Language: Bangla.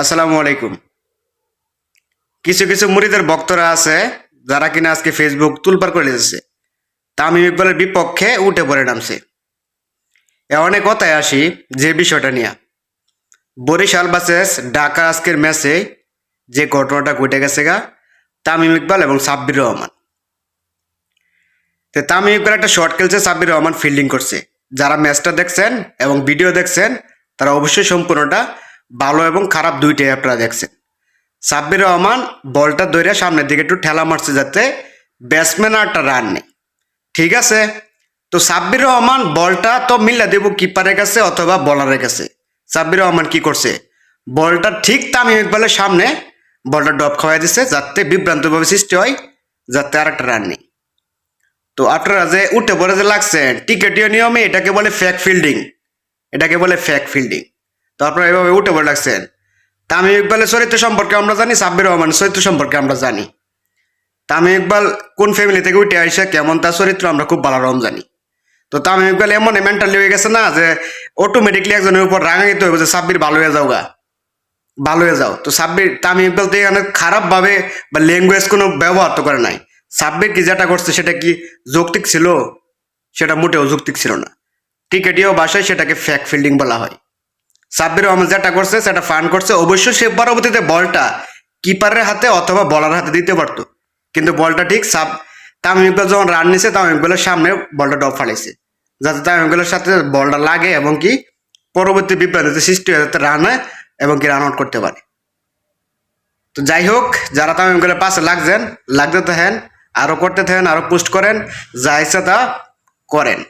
আসসালামু আলাইকুম। কিছু কিছু মুড়িদের বক্তরা আছে, যারা কিনা আজকে ফেসবুক তুলপার করে দিতেছে তামিম ইকবালের বিপক্ষে উঠে পড়ে নামছে। এ অনেক কথায় আসি যে বিষয়টা নিয়ে। বরিশাল বাসেস ঢাকা আজকের ম্যাচে যে ঘটনাটা ঘটে গেছে গা, তামিম ইকবাল এবং সাব্বির রহমান। তো তামিম ইকবাল একটা শর্ট খেলছে, সাব্বির রহমান ফিল্ডিং করছে। যারা ম্যাচটা দেখছেন এবং ভিডিও দেখছেন, তারা অবশ্যই সম্পূর্ণটা ভালো এবং খারাপ দুইটাই আপনারা দেখছেন। সাব্বির রহমান বলটা ধরে সামনের দিকে একটু ঠেলা মারছে যাতে ব্যাটসম্যান আর একটা রান নেই। ঠিক আছে? তো সাব্বির রহমান বলটা তো মিল্লা দেব কিপারের কাছে অথবা বলারের কাছে। সাব্বির রহমান কি করছে? বলটা ঠিক তামিম ইকবালের সামনে বলটা ডপ খাওয়াই দিচ্ছে যাতে বিভ্রান্তভাবে সৃষ্টি হয়, যাতে আর একটা রান নেই। তো আপনারা যে উঠে পড়ে যে লাগছেন, টিকেটীয় নিয়মে এটাকে বলে ফ্যাক ফিল্ডিং এটাকে বলে ফ্যাক ফিল্ডিং তো আপনারা এভাবে উঠে পড়ে লাগছেন তামিম ইকবালের চরিত্র সম্পর্কে আমরা জানি, সাব্বির রহমানের চরিত্র সম্পর্কে আমরা জানি। তামিম ইকবাল কোন ফ্যামিলি থেকে উঠে আসে, কেমন তার চরিত্র, আমরা খুব ভালো রকম জানি। তো তামিম ইকবাল এমন মেন্টালি হয়ে গেছে না যে অটোমেটিকলি একজনের উপর রাগাইতে হবে যে, সাব্বির ভালো হয়ে যাও গা ভালো হয়ে যাও। তো সাব্বির, তামিম ইকবাল তো এখানে খারাপভাবে বা ল্যাঙ্গুয়েজ কোনো ব্যবহার তো করে নাই। সাব্বির কি যেটা করছে, সেটা কি যৌক্তিক ছিল? সেটা মোটেও যৌক্তিক ছিল না। ক্রিকেটীয় ভাষায় সেটাকে ফ্যাক ফিল্ডিং বলা হয়। সাব্বির রহমান যেটা করছে, সেটা ফান করছে। অবশ্যই সে পরবর্তীতে বলটা কিপারের হাতে অথবা বলার হাতে দিতে পারতো। কিন্তু বলটা ঠিক সাব তামিম ইকবাল যখন রান নিছে, তামিম ইকবালের সামনে বলটা ডপ ফালাইছে। যাতে তামিম ইকবালের সাথে বলটা লাগে এবং কি পরবর্তী বিভ্রান্তিতে সৃষ্টি হয়ে যাতে রান হয় এবং কি রান আউট করতে পারে। তো যাই হোক, যারা তামিম ইকবালের পাশে লাগছেন, লাগতে থাকেন আরও করতে থাকেন আরও পোস্ট করেন, যা ইচ্ছা তা করেন।